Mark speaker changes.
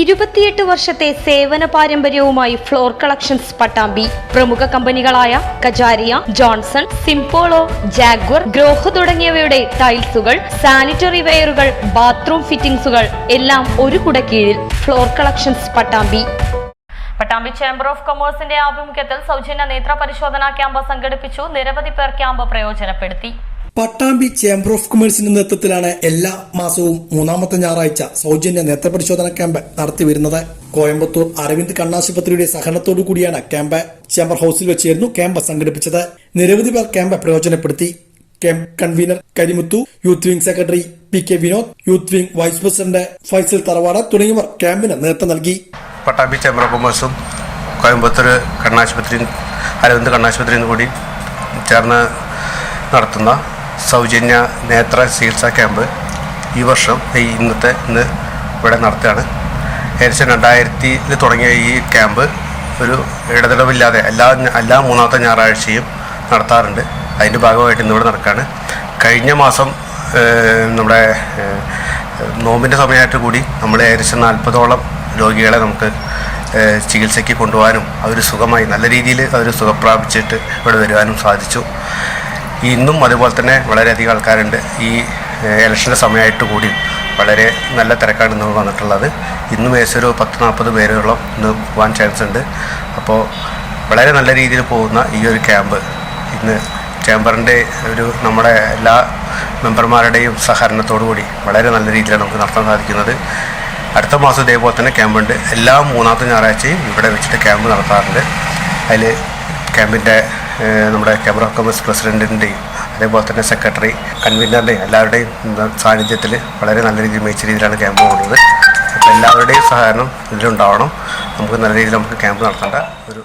Speaker 1: ഇരുപത്തിയെട്ട് വർഷത്തെ സേവന പാരമ്പര്യവുമായി ഫ്ലോർ കളക്ഷൻസ് പട്ടാമ്പി. പ്രമുഖ കമ്പനികളായ കജാരിയ ജോൺസൺ സിംപോളോ ജാഗ്വർ ഗ്രോഹ് തുടങ്ങിയവയുടെ ടൈൽസുകൾ സാനിറ്ററി വെയറുകൾ ബാത്റൂം ഫിറ്റിംഗ്സുകൾ എല്ലാം ഒരു കുടക്കീഴിൽ floor collections Pattambi. Pattambi chamber of കൊമേഴ്സിന്റെ ആഭിമുഖ്യത്തിൽ സൗജന്യ നേത്ര പരിശോധനാ ക്യാമ്പ് സംഘടിപ്പിച്ചു. നിരവധി പേർ ക്യാമ്പ് പ്രയോജനപ്പെടുത്തി.
Speaker 2: പട്ടാമ്പി ചേംബർ ഓഫ് കൊമേഴ്സിന്റെ നേതൃത്വത്തിലാണ് എല്ലാ മാസവും മൂന്നാമത്തെ ഞായറാഴ്ച സൗജന്യ നേത്രപരിശോധന ക്യാമ്പ് നടത്തി വരുന്നത് കോയമ്പത്തൂർ അരവിന്ദ് കണ്ണാശുപത്രിയുടെ സഹകരണത്തോടു കൂടിയാണ് ക്യാമ്പ്. ചേംബർ ഹൌസിൽ വെച്ചായിരുന്നു ക്യാമ്പ് സംഘടിപ്പിച്ചത്. നിരവധി പേർ ക്യാമ്പ് പ്രയോജനപ്പെടുത്തി. Camp convener Karimuthu youth wing secretary P K Vinod youth wing vice president Faisal തറവാട തുടങ്ങിയവർ ക്യാമ്പിന് നേതൃത്വം നൽകി.
Speaker 3: പട്ടാമ്പി ചേംബർ ഓഫ് കൊമേഴ്സും കോയമ്പത്തൂർ കണ്ണാശുപത്രിയും അരവിന്ദ് കണ്ണാശുപത്രിയും കൂടി ചേർന്ന് നടത്തുന്ന സൗജന്യ നേത്ര ചികിത്സാ ക്യാമ്പ് ഈ വർഷം ഈ ഇന്നത്തെ ഇന്ന് ഇവിടെ നടത്തുകയാണ്. ഏകദേശം രണ്ടായിരത്തിയിൽ തുടങ്ങിയ ഈ ക്യാമ്പ് ഒരു ഇടതടവില്ലാതെ എല്ലാ എല്ലാ മൂന്നാമത്തെ ഞായറാഴ്ചയും നടത്താറുണ്ട്. അതിന്റെ ഭാഗമായിട്ട് ഇന്നിവിടെ നടക്കുകയാണ്. കഴിഞ്ഞ മാസം നമ്മുടെ നോമ്പിന്റെ സമയമായിട്ട് കൂടി നമ്മൾ ഏകദേശം നാൽപ്പതോളം രോഗികളെ നമുക്ക് ചികിത്സയ്ക്ക് കൊണ്ടുപോകാനും അവർ സുഖമായി നല്ല രീതിയിൽ അവർ സുഖപ്രാപിച്ചിട്ട് ഇവിടെ വരുവാനും സാധിച്ചു. ഇന്നും അതുപോലെ തന്നെ വളരെയധികം ആൾക്കാരുണ്ട്. ഈ ഇലക്ഷന്റെ സമയമായിട്ട് കൂടി വളരെ നല്ല തിരക്കാണ് ഇന്ന് വന്നിട്ടുള്ളത്. ഇന്നും ഏകദേശം ഒരു പത്ത് നാൽപ്പത് പേരോളം ഇന്ന് പോകാൻ ചാൻസ് ഉണ്ട്. അപ്പോൾ വളരെ നല്ല രീതിയിൽ പോകുന്ന ഈ ഒരു ക്യാമ്പ് ഇന്ന് ചേംബറിന്റെ ഒരു നമ്മുടെ എല്ലാ മെമ്പർമാരുടെയും സഹകരണത്തോടു കൂടി വളരെ നല്ല രീതിയിലാണ് നമുക്ക് നടത്താൻ സാധിക്കുന്നത്. അടുത്ത മാസം ഇതേപോലെ തന്നെ ക്യാമ്പുണ്ട് എല്ലാ മൂന്നാമത്തെ ഞായറാഴ്ചയും ഇവിടെ വെച്ചിട്ട് ക്യാമ്പ് നടത്താറുണ്ട്. അതിൽ ക്യാമ്പിന്റെ നമ്മുടെ ക്യാമറ കോമേഴ്സ് പ്രസിഡന്റിന്റെയും അതേപോലെ തന്നെ സെക്രട്ടറി കൺവീനറുടെയും എല്ലാവരുടെയും സാന്നിധ്യത്തിൽ വളരെ നല്ല രീതിയിൽ മികച്ച രീതിയിലാണ് ക്യാമ്പ് പോകുന്നത്. അപ്പോൾ എല്ലാവരുടെയും സഹകരണം ഇതിലുണ്ടാവണം. നമുക്ക് നല്ല രീതിയിൽ നമുക്ക് ക്യാമ്പ് നടത്തേണ്ട ഒരു